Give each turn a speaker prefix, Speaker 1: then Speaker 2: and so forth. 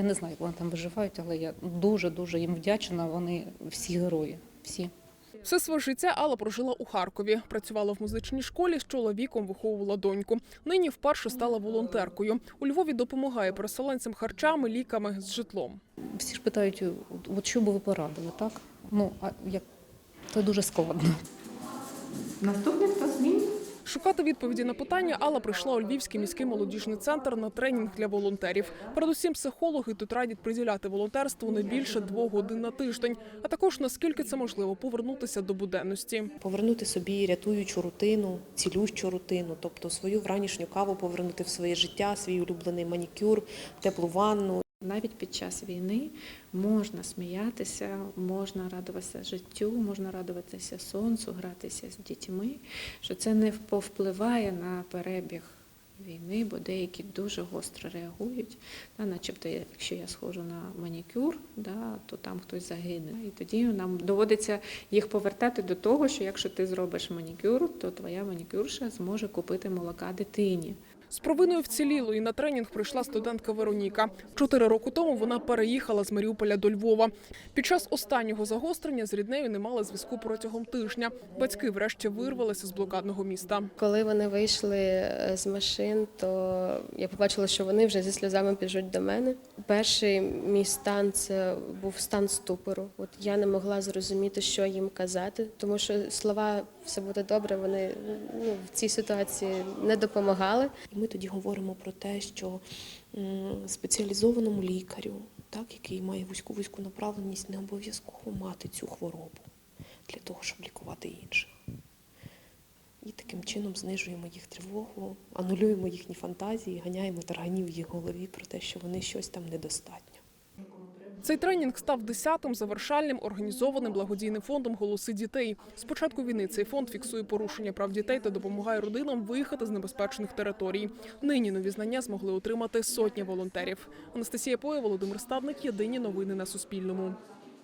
Speaker 1: Я не знаю, як вони там виживають, але я дуже дуже їм вдячна. Вони всі герої. Всі.
Speaker 2: Все своє життя Алла прожила у Харкові. Працювала в музичній школі, з чоловіком виховувала доньку. Нині вперше стала волонтеркою. У Львові допомагає переселенцям харчами, ліками з житлом.
Speaker 1: Всі ж питають, от що би ви порадили, так? Ну а як це дуже складно.
Speaker 3: Наступний хто змін?
Speaker 2: Шукати відповіді на питання Алла прийшла у Львівський міський молодіжний центр на тренінг для волонтерів. Передусім, психологи тут радять приділяти волонтерству не більше двох годин на тиждень, а також наскільки це можливо повернутися до буденності.
Speaker 4: повернути собі рятуючу рутину, цілющу рутину, тобто свою вранішню каву повернути в своє життя, свій улюблений манікюр, теплу ванну.
Speaker 3: Навіть під час війни можна сміятися, можна радуватися життю, можна радуватися сонцю, гратися з дітьми, що це не повпливає на перебіг війни, бо деякі дуже гостро реагують. Да, начебто, якщо я схожу на манікюр, да, то там хтось загине. І тоді нам доводиться їх повертати до того, що якщо ти зробиш манікюр, то твоя манікюрша зможе купити молока дитині.
Speaker 2: З провиною вцілілої на тренінг прийшла студентка Вероніка. Чотири роки тому вона переїхала з Маріуполя до Львова. Під час останнього загострення з ріднею не мали зв'язку протягом тижня. Батьки врешті вирвалися з блокадного міста.
Speaker 5: Коли вони вийшли е, з машин, то я побачила, що вони вже зі сльозами біжуть до мене. Перший мій стан це був стан ступору. От я не могла зрозуміти, що їм казати, тому що слова все буде добре. Вони ну, в цій ситуації не допомагали.
Speaker 4: Ми тоді говоримо про те, що спеціалізованому лікарю, так, який має вузьку вузьку направленість, не обов'язково мати цю хворобу для того, щоб лікувати інших. І таким чином знижуємо їх тривогу, анулюємо їхні фантазії, ганяємо тарганів в їх голові про те, що вони щось там недостатньо.
Speaker 2: Цей тренінг став десятим завершальним організованим благодійним фондом Голоси дітей. З початку війни цей фонд фіксує порушення прав дітей та допомагає родинам виїхати з небезпечних територій. Нині нові знання змогли отримати сотні волонтерів. Анастасія Поя, Володимир Ставник. Єдині новини на Суспільному.